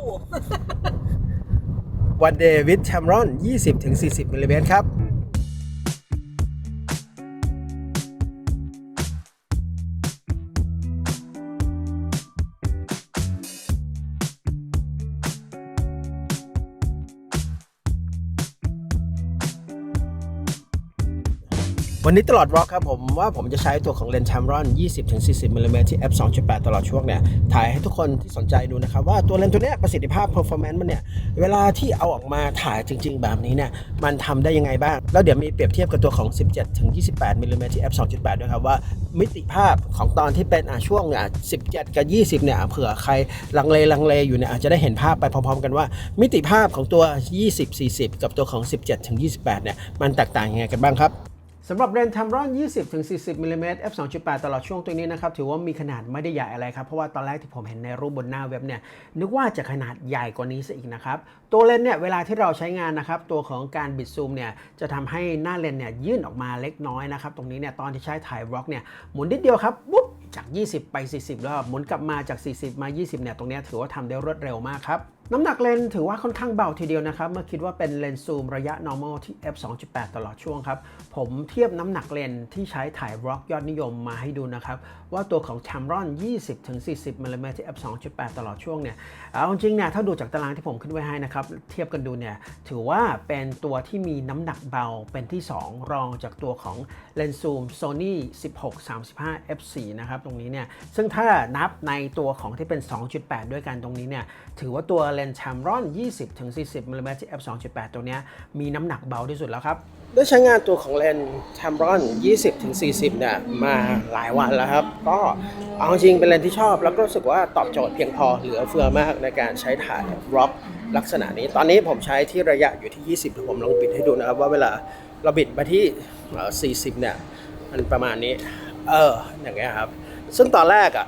ู้วันเดวิดแชมรอน 20-40มิลลิเมตรครับ วันนี้ตลอดร็อกครับผมว่าผมจะใช้ตัวของเลนส์ Tamron 20-40มิลลิเมตรที่ f 2.8 ตลอดช่วงเนี่ย ถ่ายให้ทุกคนที่สนใจดูนะครับ ว่าตัวเลนส์ตัวนี้ประสิทธิภาพ performance มันเนี่ย เวลาที่เอาออกมาถ่ายจริง ๆ แบบนี้เนี่ย มันทำได้ยังไงบ้าง แล้วเดี๋ยวมีเปรียบเทียบกับตัวของ 17-28มิลลิเมตรที่ f 2.8 ด้วยครับ ว่ามิติภาพของตอนที่เป็นอะช่วงเนี่ย17 กับ 20 เนี่ยเผื่อใครลังเลลังเลอยู่เนี่ยอาจจะได้เห็นภาพไปพร้อมๆ กันว่า มิติภาพของตัว 20-40 กับตัวของ 17-28 เนี่ยมันแตกต่างยังไงกันบ้างครับ สำหรับเรนส์ทัมรอน 20-40 มิลลิเมตร f 2.8 ตลอดช่วงตัวนี้นะครับ ถือว่ามีขนาดไม่ได้ใหญ่อะไรครับ เพราะว่าตอนแรกที่ผมเห็นในรูปบนหน้าเว็บเนี่ย นึกว่าจะขนาดใหญ่กว่านี้ซะอีกนะครับ ตัวเลนส์เนี่ย เวลาที่เราใช้งานนะครับ ตัวของการบิดซูมเนี่ย จะทำให้หน้าเลนส์เนี่ยยื่นออกมาเล็กน้อยนะครับ ตรงนี้เนี่ย ตอนที่ใช้ถ่ายบล็อกเนี่ย หมุนนิดเดียวครับปุ๊บจาก 20 ไป 40 แล้วหมุนกลับมาจาก 40 มา 20 เนี่ย ตรงนี้ถือว่าทำได้รวดเร็วมากครับ น้ำหนักเลนส์ถือว่าค่อนข้างเบาทีเดียวนะครับ เมื่อคิดว่าเป็นเลนส์ซูมระยะ normal ที่ f 2.8 ตลอดช่วงครับ ผมเทียบน้ำหนักเลนส์ที่ใช้ถ่ายบล็อกยอดนิยมมาให้ดูนะครับ ว่าตัวของ Tamron 20-40มิลลิเมตรที่ f 2.8 ตลอดช่วงเนี่ยเอาจริงๆเนี่ยถ้าดูจากตารางที่ผมขึ้นไว้ให้นะครับ เทียบกันดูเนี่ยถือว่าเป็นตัวที่มีน้ำหนักเบาเป็นที่ 2 รองจากตัวของเลนส์ซูม Sony 16-35 f4 นะครับตรงนี้เนี่ยซึ่งถ้านับในตัวของที่เป็น 2.8 ด้วยกันตรงนี้เนี่ยถือว่าตัวเลนส์ Tamron 20-40มิลลิเมตรที่ f 2.8 ตัวนี้มีน้ำหนักเบาที่สุดแล้วครับได้ใช้งานตัวของเลนส์ Tamron 20-40 เนี่ยมาหลายวันแล้วครับ ก็เอาจริงเป็นเลนที่ชอบ แล้วก็รู้สึกว่าตอบโจทย์เพียงพอเหลือเฟือมากในการใช้ถ่ายร็อกลักษณะนี้ ตอนนี้ผมใช้ที่ระยะอยู่ที่ 20ผมลองบิดให้ดูนะครับ ว่าเวลาเราบิดมาที่ 40 เนี่ยมันประมาณนี้ เอออย่างเงี้ยครับ ซึ่งตอนแรกอะ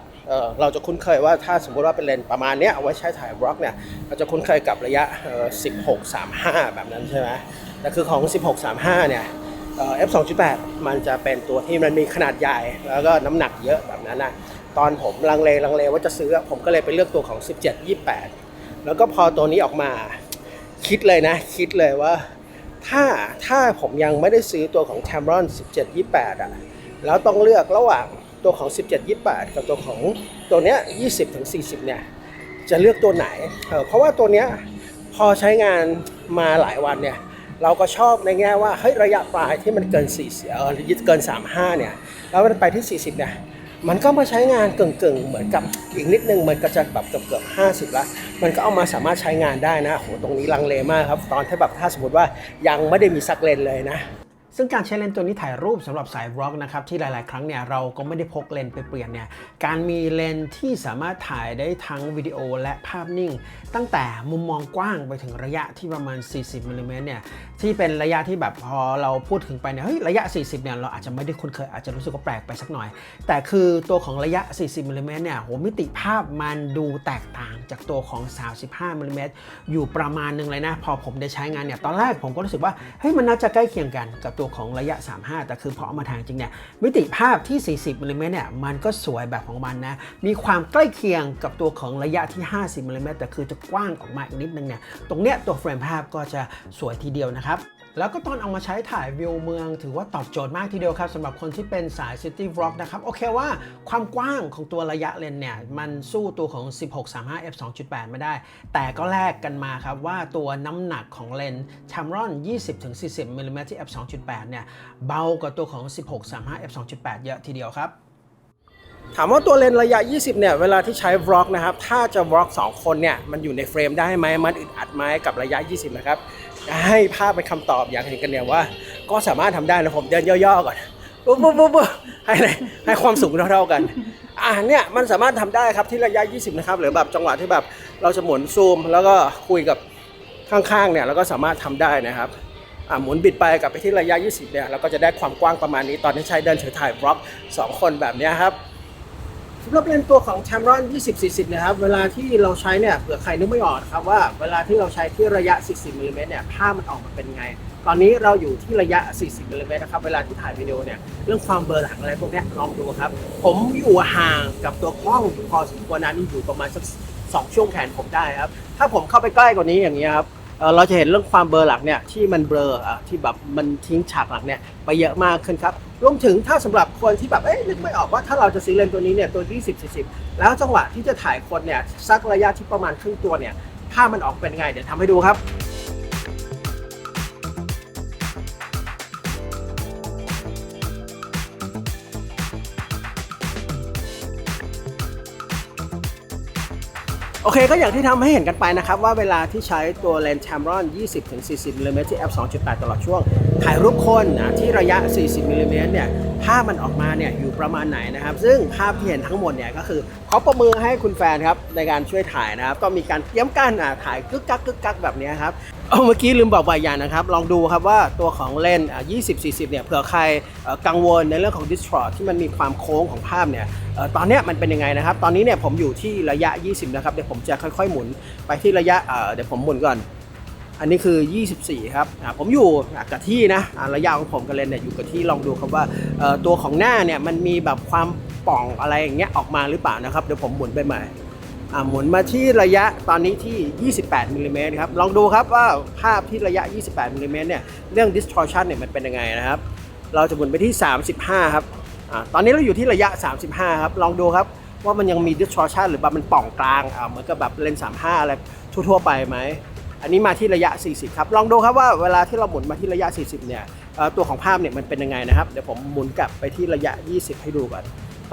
เราจะคุ้นเคยว่าถ้าสมมติว่าเป็นเลนประมาณนี้เอาไว้ใช้ถ่ายบล็อกเนี่ยเราจะคุ้นเคยกับระยะ 16 35 แบบนั้นใช่ไหมแต่คือของ 16 35 เนี่ย f 2.8มันจะเป็นตัวที่มันมีขนาดใหญ่แล้วก็น้ำหนักเยอะแบบนั้นนะตอนผมลังเลลังเลว่าจะซื้อผมก็เลยไปเลือกตัวของ 17 28 แล้วก็พอตัวนี้ออกมาคิดเลยนะ คิดเลยว่าถ้าถ้าผมยังไม่ได้ซื้อตัวของ Tamron 17 28 อะ แล้วต้องเลือกระหว่าง ตัวของ 17 28 กับตัวของตัวเนี้ย20ถึง40 เนี่ย จะเลือกตัวไหนเออเพราะว่าตัวเนี้ยพอใช้งานมาหลายวันเนี่ย เราก็ชอบในแง่ว่าเฮ้ยระยะปลายที่มันเกิน4เออเกิน 35 เนี่ย แล้วมันไปที่ 40 เนี่ยมันก็มาใช้งานเก่งๆ เหมือนกับอีกนิดนึงมันก็จะแบบเกือบเกือบห้าสิบละมันก็เอามาสามารถใช้งานได้นะโหตรงนี้ลังเลมากครับ ตอนที่แบบถ้าสมมติว่ายังไม่ได้มีสักเลนเลยนะ ซึ่งการใช้เลนส์ตัวนี้ถ่ายรูปสำหรับสายบล็อกนะครับที่หลาย ๆ ครั้งเนี่ยเราก็ไม่ได้พกเลนส์ไปเปลี่ยนเนี่ยการมีเลนส์ที่สามารถถ่ายได้ทั้งวิดีโอและภาพนิ่ง ตั้งแต่มุมมองกว้างไปถึงระยะที่ประมาณ 40มิลลิเมตรเนี่ยที่เป็นระยะที่แบบพอเราพูดถึงไปเนี่ยเฮ้ยระยะ 40เนี่ยเราอาจจะไม่ได้คุ้นเคยอาจจะรู้สึกว่าแปลกไปสักหน่อย แต่คือตัวของระยะ 40มิลลิเมตรเนี่ยโหมิติภาพมันดูแตกต่างจากตัวของ 35มิลลิเมตรอยู่ประมาณหนึงเลยนะพอผมได้ใช้งานเนี่ยตอนแรกผมก็รู้สึกว่าเฮ้ยมันน่าจะใกล้เคียงกันกับตัวัวของระยะ 35 แต่คือพอเอามาทางจริงเนี่ยมิติภาพที่ 40มิลลิเมตรเนี่ยมันก็สวยแบบของมันนะ มีความใกล้เคียงกับตัวของระยะที่ 50มิลลิเมตรแต่คือจะกว้างออกมาอีกนิดนึงเนี่ยตรงเนี้ยตัวเฟรมภาพก็จะสวยทีเดียวนะครับ แล้วก็ตอนเอามาใช้ถ่ายวิวเมือง ถือว่าตอบโจทย์มากทีเดียวครับสำหรับคนที่เป็นสาย City Vlog นะครับ โอเคว่าความกว้างของตัวระยะเลนเนี่ย มันสู้ตัวของ 1635 f 2.8 ไม่ได้ แต่ก็แลกกันมาครับ ว่าตัวน้ำหนักของเลนส์ Tamron 20-40มิลลิเมตรที่ f 2.8 เนี่ย เบากว่าตัวของ 1635 f 2.8 เยอะทีเดียวครับถามว่าตัวเลนส์ระยะ 20 เนี่ย เวลาที่ใช้วล็อกนะครับ ถ้าจะวล็อก 2 คนเนี่ย มันอยู่ในเฟรมได้ไหม มันอึดอัดไหมกับระยะ 20 นะครับ ให้ภาพเป็นคำตอบอย่างเห็นกันเนี่ยว่า ก็สามารถทำได้นะผมเดินย่อๆก่อนปุ๊บปุ๊บปุ๊บปุ๊บให้เลยให้ความสูงเท่าๆกัน อ่าเนี่ยมันสามารถทำได้ครับที่ระยะ 20 นะครับ หรือแบบจังหวะที่แบบเราจะหมุนซูม แล้วก็คุยกับข้างๆเนี่ยเราก็สามารถทำได้นะครับอ่าหมุนบิดไปกลับไปที่ระยะ 20 เนี่ยเราก็จะได้ความกว้างประมาณนี้ตอนที่ใช้เดินถือถ่ายบล็อก 2 คนแบบนี้ครับ สำหรับเลนส์ตัวของ Tamron 20-40 นะครับ เวลาที่เราใช้เนี่ยเผื่อใครนึกไม่ออกนะครับว่าเวลาที่เราใช้ที่ระยะ 40มิลลิเมตรเนี่ยภาพมันออกมาเป็นไง ตอนนี้เราอยู่ที่ระยะ 40มิลลิเมตรนะครับ เวลาที่ถ่ายวิดีโอเนี่ยเรื่องความเบลอหลังอะไรพวกนี้ลองดูครับ ผมอยู่ห่างกับตัวกล้องอยู่พอสมควรนะนี่อยู่ประมาณสัก2ช่วงแขนผมได้ครับ ถ้าผมเข้าไปใกล้กว่านี้อย่างนี้ครับเราจะเห็นเรื่องความเบลอหลักเนี่ยที่มันเบลอที่แบบมันทิ้งฉากหลังเนี่ยไปเยอะมากขึ้นครับ รวมถึงถ้าสำหรับคนที่แบบเอ๊ะนึกไม่ออกว่าถ้าเราจะซื้อเลนส์ตัวนี้เนี่ยตัว 20 40 แล้วจังหวะที่จะถ่ายคนเนี่ยสักระยะที่ประมาณครึ่งตัวเนี่ยภาพมันออกเป็นไง เดี๋ยวทำให้ดูครับ โอเคก็อย่างที่ทำให้เห็นกันไปนะครับ ว่าเวลาที่ใช้ตัวเลนส์ Tamron 20-40มิลลิเมตรที่ f 2.8 ตลอดช่วง ถ่ายรูปคนนะที่ระยะ 40มิลลิเมตรเนี่ยภาพมันออกมาเนี่ยอยู่ประมาณไหนนะครับ ซึ่งภาพที่เห็นทั้งหมดเนี่ยก็คือเขาประมือให้คุณแฟนครับในการช่วยถ่ายนะครับ ก็มีการเตรียมการถ่ายกึกกักกึกกักแบบนี้ครับ เอาเมื่อกี้ลืมบอกใบอย่างนะครับ ลองดูครับว่าตัวของเลนส์อะ20-40 เนี่ยเผื่อใครกังวลในเรื่องของ distort ที่มันมีความโค้งของภาพเนี่ยตอนนี้มันเป็นยังไงนะครับ ตอนนี้เนี่ยผมอยู่ที่ระยะ 20 นะครับ เดี๋ยวผมจะค่อยๆ หมุนไปที่ระยะเดี๋ยวผมหมุนก่อน อันนี้คือ 24 ครับผมอยู่กับที่นะระยะของผมกับเลนเนี่ยอยู่กับที่ลองดูครับว่าตัวของหน้าเนี่ยมันมีแบบความป่องอะไรอย่างเงี้ยออกมาหรือเปล่านะครับเดี๋ยวผมหมุนไปใหม่ อ่าหมุนมาที่ระยะตอนนี้ที่ 28มิลลิเมตรครับ ลองดูครับว่าภาพที่ระยะ 28มิลลิเมตรเนี่ยเรื่อง distortion เนี่ยมันเป็นยังไงนะครับ เราจะหมุนไปที่ 35 ครับอ่าตอนนี้เราอยู่ที่ระยะ 35 ครับ ลองดูครับว่ามันยังมี distortion หรือแบบมันป่องกลางอ่าเหมือนกับแบบเลนส์35 อะไรทั่วๆไปไหมอันนี้มาที่ระยะ 40 ครับ ลองดูครับว่าเวลาที่เราหมุนมาที่ระยะ 40 เนี่ยตัวของภาพเนี่ยมันเป็นยังไงนะครับ เดี๋ยวผมหมุนกลับไปที่ระยะ 20 ให้ดูก่อน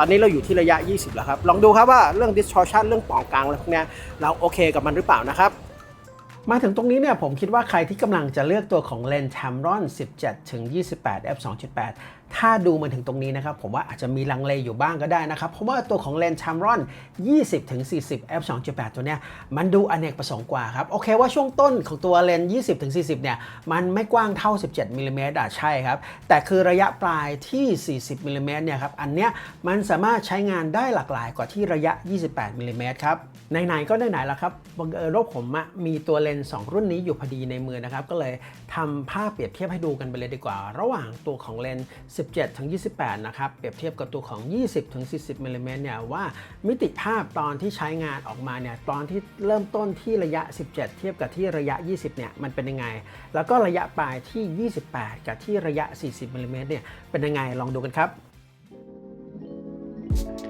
ตอนนี้เราอยู่ที่ระยะ 20 แล้วครับ ลองดูครับว่าเรื่อง distortion เรื่องป่องกลางอะไรพวกนี้เราโอเคกับมันหรือเปล่านะครับมาถึงตรงนี้เนี่ยผมคิดว่าใครที่กำลังจะเลือกตัวของเลนส์ Tamron 17 ถึง 28 f 2.8 ถ้าดูมาถึงตรงนี้นะครับ ผมว่าอาจจะมีลังเลอยู่บ้างก็ได้นะครับ เพราะว่าตัวของเลนส์ Tamron 20ถึง40 f 2.8 ตัวเนี้ยมันดูอเนกประสงค์กว่าครับ โอเคว่าช่วงต้นของตัวเลน 20ถึง40 เนี่ย มันไม่กว้างเท่า 17มิลลิเมตรอะใช่ครับ แต่คือระยะปลายที่ 40มิลลิเมตรเนี่ยครับ อันเนี้ยมันสามารถใช้งานได้หลากหลายกว่าที่ระยะ 28มิลลิเมตรครับไหนๆก็ไหนๆแล้วครับบังเอิญว่าผมมีตัวเลนส์2รุ่นนี้อยู่พอดีในมือนะครับก็เลยทำภาพเปรียบเทียบให้ดูกันไปเลยดีกว่า ระหว่างตัวของเลนส์17ถึง28 นะครับ เปรียบเทียบกับตัวของ 20ถึง40มิลลิเมตรเนี่ยว่ามิติภาพตอนที่ใช้งานออกมาเนี่ยตอนที่เริ่มต้นที่ระยะ 17 เทียบกับที่ระยะ 20 เนี่ยมันเป็นยังไง แล้วก็ระยะปลายที่ 28 กับที่ระยะ 40มิลลิเมตรเนี่ยเป็นยังไงลองดูกันครับโ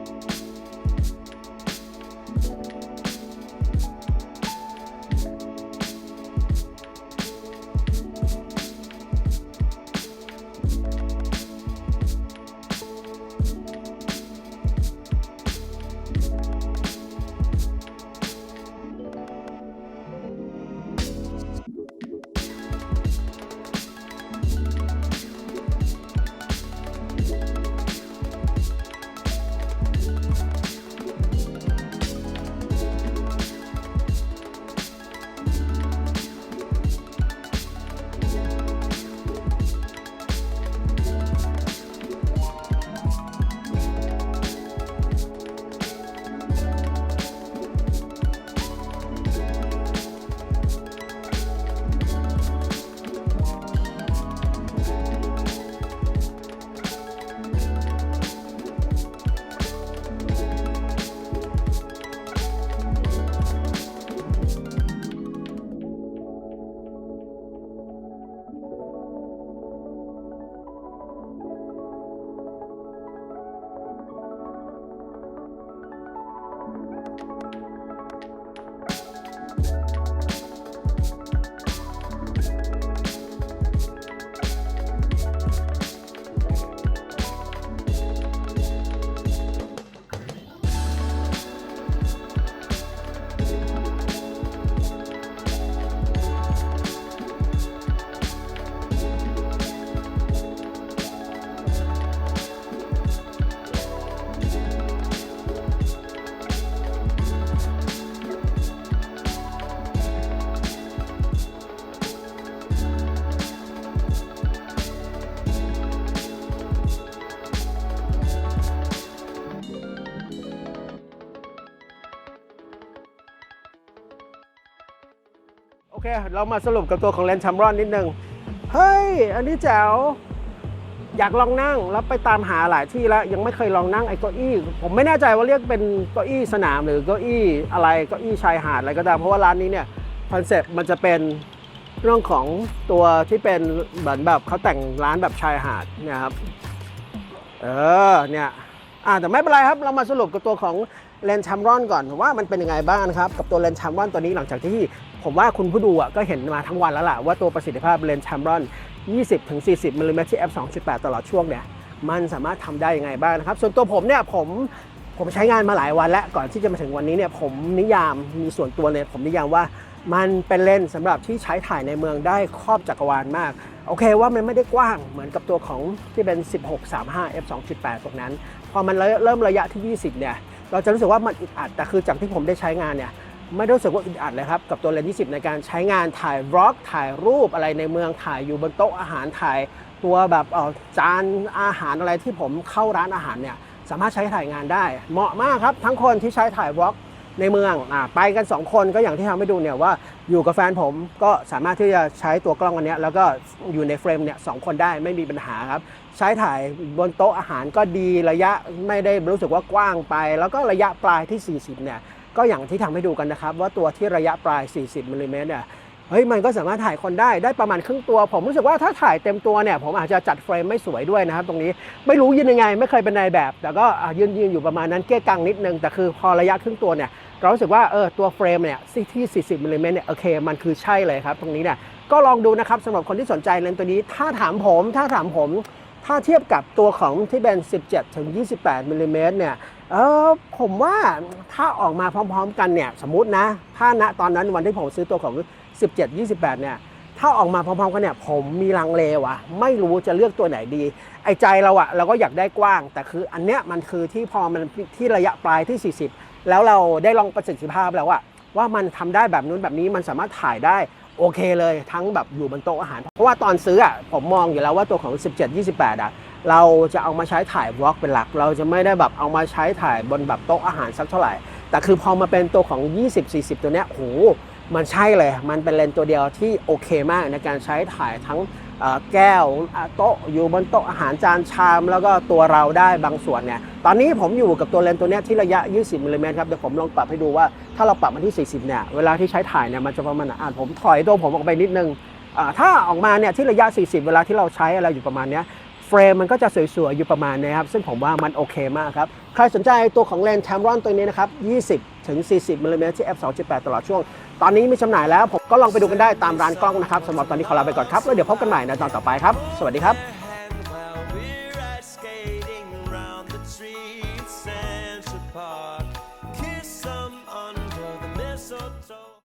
อเค เรามาสรุปกับตัวของเลนชัมรอนนิดนึง เฮ้ย อันนี้แจ๋ว อยากลองนั่ง แล้วไปตามหาหลายที่แล้ว ยังไม่เคยลองนั่งไอ้เก้าอี้ ผมไม่แน่ใจว่าเรียกเป็นเก้าอี้สนามหรือเก้าอี้อะไร เก้าอี้ชายหาดอะไรก็ตาม เพราะว่าร้านนี้เนี่ยคอนเซ็ปต์มันจะเป็นเรื่องของตัวที่เป็นเหมือนแบบเขาแต่งร้านแบบชายหาดเนี่ยครับ เออ เนี่ย อ่าแต่ไม่เป็นไรครับ เรามาสรุปกับตัวของ เลนชัมรอนก่อนว่ามันเป็นยังไงบ้างนะครับกับตัวเลนชัมรอนตัวนี้หลังจากที่ผมว่าคุณผู้ดูอะก็เห็นมาทั้งวันแล้วล่ะว่าตัวประสิทธิภาพเลนชัมรอน 20-40มิลลิเมตรที่ f 2.8 ตลอดช่วงเนี่ยมันสามารถทำได้ยังไงบ้างนะครับ ส่วนตัวผมเนี่ยผมผมใช้งานมาหลายวันแล้วก่อนที่จะมาถึงวันนี้เนี่ยผมนิยามมีส่วนตัวเลยผมนิยามว่ามันเป็นเลนส์สำหรับที่ใช้ถ่ายในเมืองได้ครอบจักรวาลมากโอเคว่ามันไม่ได้กว้างเหมือนกับตัวของที่เป็น 16-35 f 2.8 ตรงนั้น พอมันเริ่มระยะที่ 20 เนี่ย เราจะรู้สึกว่ามันอึดอัดแต่คือจากที่ผมได้ใช้งานเนี่ยไม่ได้รู้สึกว่าอึดอัดเลยครับ กับตัวเลนส์20 ในการใช้งานถ่ายบล็อกถ่ายรูปอะไรในเมืองถ่ายอยู่บนโต๊ะอาหารถ่ายตัวแบบออจานอาหารอะไรที่ผมเข้าร้านอาหารเนี่ยสามารถใช้ถ่ายงานได้ เหมาะมากครับ ทั้งคนที่ใช้ถ่ายบล็อก ในเมืองอ่าไปกัน 2 คนก็อย่างที่ทำให้ดูเนี่ยว่าอยู่กับแฟนผมก็สามารถที่จะใช้ตัวกล้องอันเนี้ยแล้วก็อยู่ในเฟรมเนี่ยสองคนได้ไม่มีปัญหาครับ ใช้ถ่ายบนโต๊ะอาหารก็ดีระยะไม่ได้รู้สึกว่ากว้างไป แล้วก็ระยะปลายที่ 40เนี่ยก็อย่างที่ทำให้ดูกันนะครับ ว่าตัวที่ระยะปลาย 40มิลลิเมตรเนี่ย เฮ้ยมันก็สามารถถ่ายคนได้ได้ประมาณครึ่งตัว ผมรู้สึกว่าถ้าถ่ายเต็มตัวเนี่ยผมอาจจะจัดเฟรมไม่สวยด้วยนะครับตรงนี้ไม่รู้ยืนยังไงไม่เคยเป็นนายแบบ แต่ก็อะยืนยืนอยู่ประมาณนั้นเก้กังนิดนึง แต่คือพอระยะครึ่งตัวเนี่ยเรารู้สึกว่าเออตัวเฟรมเนี่ยที่ 40มิลลิเมตรเนี่ยโอเคมันคือใช่เลยครับ ตรงนี้เนี่ยก็ลองดูนะครับสำหรับคนที่สนใจเลนส์ตัวนี้ ถ้าถามผมถ้าถามผมถ้าเทียบกับตัวของที่เป็น 17 ถึง 28มิลลิเมตรเนี่ย เออผมว่าถ้าออกมาพร้อมๆกันเนี่ย สมมตินะ ถ้าณตอนนั้นวันที่ผมซื้อตัวของ 17 28 เนี่ย ถ้าออกมาพร้อมๆกันเนี่ย ผมมีลังเลว่ะไม่รู้จะเลือกตัวไหนดี ไอ้ใจเราอะเราก็อยากได้กว้าง แต่คืออันเนี้ยมันคือที่พอมันที่ระยะปลายที่ 40 แล้วเราได้ลองประสิทธิภาพแล้วอะว่ามันทำได้แบบนู้นแบบนี้มันสามารถถ่ายได้โอเคเลยทั้งแบบอยู่บนโต๊ะอาหาร เพราะว่าตอนซื้ออะผมมองอยู่แล้วว่าตัวของ 17 28อะเราจะเอามาใช้ถ่ายบล็อกเป็นหลัก เราจะไม่ได้แบบเอามาใช้ถ่ายบนแบบโต๊ะอาหารสักเท่าไหร่ แต่คือพอมาเป็นตัวของ 20 40 ตัวเนี้ยโห มันใช่เลย มันเป็นเลนส์ตัวเดียวที่โอเคมากในการใช้ถ่ายทั้งแก้วโต๊ะอยู่บนโต๊ะอาหารจานชาม แล้วก็ตัวเราได้บางส่วนเนี่ยตอนนี้ผมอยู่กับตัวเลนส์ตัวนี้ที่ระยะ 20มิลลิเมตรครับเดี๋ยวผมลองปรับให้ดูว่าถ้าเราปรับมาที่ 40เนี่ยเวลาที่ใช้ถ่ายเนี่ยมันจะประมาณไหนอะผมถอยตัวผมออกไปนิดนึงถ้าออกมาเนี่ยที่ระยะ 40 เวลาที่เราใช้อะไรอยู่ประมาณเนี้ยเฟรมมันก็จะสวยๆอยู่ประมาณนี้ครับ ซึ่งผมว่ามันโอเคมากครับ ใครสนใจตัวของเลนส์แทมรอนตัวนี้นะครับ 20 ถึง 40มิลลิเมตรที่ f 2.8 ตลอดช่วง ตอนนี้มีจำหน่ายแล้วผมก็ลองไปดูกันได้ตามร้านกล้องนะครับสำหรับตอนนี้ขอลาไปก่อนครับแล้วเดี๋ยวพบกันใหม่ในตอนต่อไปครับ สวัสดีครับ